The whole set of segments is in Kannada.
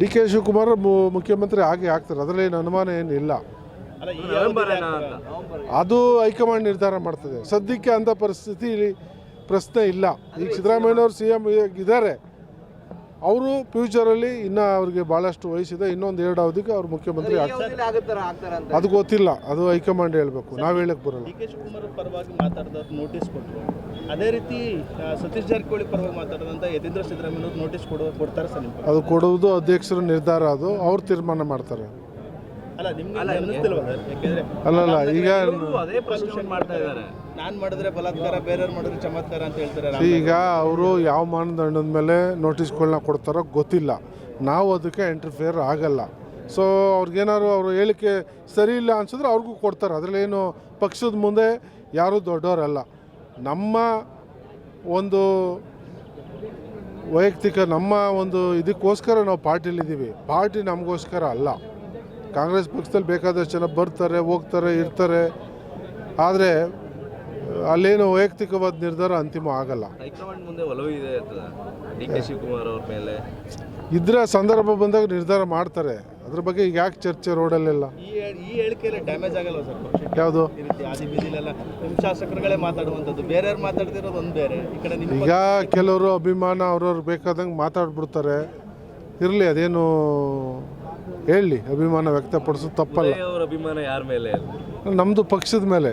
ಡಿ ಕೆ ಶಿವಕುಮಾರ್ ಮುಖ್ಯಮಂತ್ರಿ ಆಗಿ ಆಗ್ತಾರೆ. ಅದರಲ್ಲಿ ಏನು ಅನುಮಾನ ಏನಿಲ್ಲ ಅದು ಹೈಕಮಾಂಡ್ ನಿರ್ಧಾರ ಮಾಡ್ತದೆ. ಸದ್ಯಕ್ಕೆ ಅಂಥ ಪರಿಸ್ಥಿತಿ ಪ್ರಶ್ನೆ ಇಲ್ಲ. ಈಗ ಸಿದ್ದರಾಮಯ್ಯನವರು ಸಿ ಎಂ ಇದ್ದಾರೆ. ಅವರು ಫ್ಯೂಚರಲ್ಲಿ ಇನ್ನ ಅವ್ರಿಗೆ ಭಾಳಷ್ಟು ವಯಸ್ಸಿದೆ ಇನ್ನೊಂದು ಎರಡು ಅವಧಿಗೆ ಅವ್ರು ಮುಖ್ಯಮಂತ್ರಿ ಆಗ್ತಾರೆ. ಅದು ಗೊತ್ತಿಲ್ಲ ಅದು ಹೈಕಮಾಂಡ್ ಹೇಳಬೇಕು ನಾವು ಹೇಳಕ್ಕೆ ಬರಲ್ಲ. ಡಿ ಕೆ ಶಿವಕುಮಾರ್ ಪರವಾಗಿ ನೋಟಿಸ್ ಕೊಟ್ಟರು ಅದೇ ರೀತಿ ಸತೀಶ್ ಜಾರಕಿಹೊಳಿ ಪರವಾಗಿ ಮಾತಾಡಿದಂಥ ಯತೀಂದ್ರ ಸಿದ್ದರಾಮಯ್ಯ ನೋಟಿಸ್ ಕೊಡ್ತಾರೆ ಸರ್ ಅದು ಕೊಡುವುದು ಅಧ್ಯಕ್ಷರ ನಿರ್ಧಾರ ಅದು ಅವ್ರು ತೀರ್ಮಾನ ಮಾಡ್ತಾರೆ. ಅಲ್ಲಲ್ಲ ಈಗ ಅದೇ ಪ್ರಶ್ನೆ ಮಾಡ್ತಾ ಇದ್ದಾರೆ. ನಾನು ಮಾಡಿದ್ರೆ ಬಲಾತ್ಕಾರ ಬೇರೆಯವ್ರು ಮಾಡಿದ್ರೆ ಚಮತ್ಕಾರ ಅಂತ ಹೇಳ್ತಾರೆ ಈಗ ಅವರು ಯಾವ ಮಾನದಂಡದ ಮೇಲೆ ನೋಟಿಸ್ಗಳನ್ನ ಕೊಡ್ತಾರೋ ಗೊತ್ತಿಲ್ಲ. ನಾವು ಅದಕ್ಕೆ ಇಂಟರ್ಫಿಯರ್ ಆಗಲ್ಲ. ಸೊ ಅವ್ರಿಗೇನಾದ್ರು ಅವರು ಹೇಳಿಕೆ ಸರಿ ಇಲ್ಲ ಅನ್ಸಿದ್ರೆ ಅವ್ರಿಗೂ ಕೊಡ್ತಾರೆ. ಅದರಲ್ಲೇನು ಪಕ್ಷದ ಮುಂದೆ ಯಾರೂ ದೊಡ್ಡವರಲ್ಲ. ನಮ್ಮ ಒಂದು ವೈಯಕ್ತಿಕ ನಮ್ಮ ಒಂದು ಇದಕ್ಕೋಸ್ಕರ ನಾವು ಪಾರ್ಟಿಲಿದ್ದೀವಿ ಪಾರ್ಟಿ ನಮಗೋಸ್ಕರ ಅಲ್ಲ. ಕಾಂಗ್ರೆಸ್ ಪಕ್ಷದಲ್ಲಿ ಬೇಕಾದಷ್ಟು ಜನ ಬರ್ತಾರೆ ಹೋಗ್ತಾರೆ ಇರ್ತಾರೆ. ಆದರೆ ಅಲ್ಲೇನು ವೈಯಕ್ತಿಕವಾದ ನಿರ್ಧಾರ ಅಂತಿಮ ಆಗಲ್ಲ. ಇದರ ಸಂದರ್ಭ ಬಂದಾಗ ನಿರ್ಧಾರ ಮಾಡ್ತಾರೆ. ಅದ್ರ ಬಗ್ಗೆ ಈಗ ಯಾಕೆ ಚರ್ಚೆ ರೋಡಲ್ಲೆಲ್ಲ ಯಾವುದು? ಈಗ ಕೆಲವರು ಅಭಿಮಾನ ಅವ್ರವ್ರು ಬೇಕಾದಂಗೆ ಮಾತಾಡ್ಬಿಡ್ತಾರೆ. ಇರಲಿ ಅದೇನು ಹೇಳಿ ಅಭಿಮಾನ ವ್ಯಕ್ತಪಡಿಸೋದು ತಪ್ಪಲ್ಲ. ಅವರ ಅಭಿಮಾನ ಯಾರ ಮೇಲೆ? ನಮ್ಮದು ಪಕ್ಷದ ಮೇಲೆ.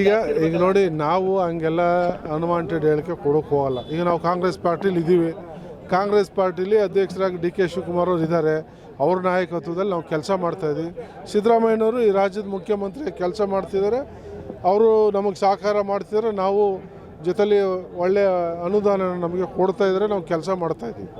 ಈಗ ಈಗ ನೋಡಿ ನಾವು ಹಂಗೆಲ್ಲ ಅನ್ವಾಂಟೆಡ್ ಹೇಳಿಕೆ ಕೊಡೋಕೆ ಹೋಗಲ್ಲ. ಈಗ ನಾವು ಕಾಂಗ್ರೆಸ್ ಪಾರ್ಟಿಲಿ ಇದ್ದೀವಿ ಕಾಂಗ್ರೆಸ್ ಪಾರ್ಟಿಲಿ ಅಧ್ಯಕ್ಷರಾಗಿ ಡಿ ಕೆ ಶಿವಕುಮಾರ್ ಅವರು ಇದ್ದಾರೆ. ಅವ್ರ ನಾಯಕತ್ವದಲ್ಲಿ ನಾವು ಕೆಲಸ ಮಾಡ್ತಾಯಿದ್ದೀವಿ ಸಿದ್ದರಾಮಯ್ಯನವರು ಈ ರಾಜ್ಯದ ಮುಖ್ಯಮಂತ್ರಿ ಕೆಲಸ ಮಾಡ್ತಿದ್ದಾರೆ. ಅವರು ನಮಗೆ ಸಹಕಾರ ಮಾಡ್ತಿದ್ದಾರೆ. ನಾವು ಜೊತೆಲಿ ಒಳ್ಳೆಯ ಅನುದಾನ ನಮಗೆ ಕೊಡ್ತಾ ಇದ್ದರೆ ನಾವು ಕೆಲಸ ಮಾಡ್ತಾ ಮಾಡ್ತಾಯಿದ್ದೀವಿ